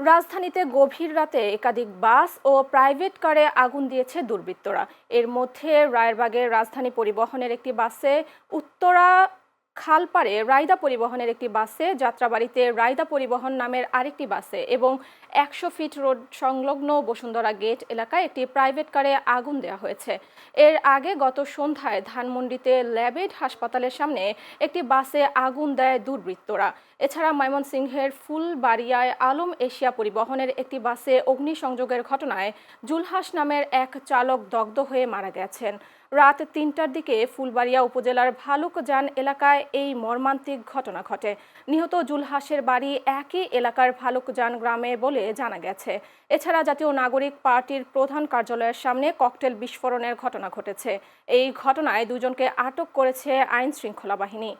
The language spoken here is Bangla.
রাজধানীতে গভীর রাতে একাধিক বাস ও প্রাইভেট কারে আগুন দিয়েছে দুর্বৃত্তরা। এর মধ্যে রায়েরবাগের রাজধানী পরিবহনের একটি বাসে উত্তরা খালপাড়ে রায়দা পরিবহনের একটি বাসে যাত্রাবাড়িতে রায়দা পরিবহন নামের আরেকটি বাসে এবং একশো ফিট রোড সংলগ্ন বসুন্ধরা গেট এলাকায় একটি প্রাইভেট কারে আগুন দেওয়া হয়েছে। এর আগে গত সন্ধ্যায় ধানমন্ডিতে ল্যাবেড হাসপাতালের সামনে একটি বাসে আগুন দেয় দুর্বৃত্তরা। এছাড়া ময়মনসিংহের ফুলবাড়িয়ায় আলম এশিয়া পরিবহনের একটি বাসে অগ্নিসংযোগের ঘটনায় জুলহাস নামের এক চালক দগ্ধ হয়ে মারা গেছেন। রাত তিনটার দিকে ফুলবাড়িয়া উপজেলার ভালুকজান এলাকায় এই মর্মান্তিক ঘটনা ঘটে। নিহত জুলহাসের বাড়ি একই এলাকার ভালুকজান গ্রামে বলে জানা গেছে। এছাড়া জাতীয় নাগরিক পার্টির প্রধান কার্যালয়ের সামনে ককটেল বিস্ফোরণের ঘটনা ঘটেছে। এই ঘটনায় দুজনকে আটক করেছে আইন শৃঙ্খলা বাহিনী।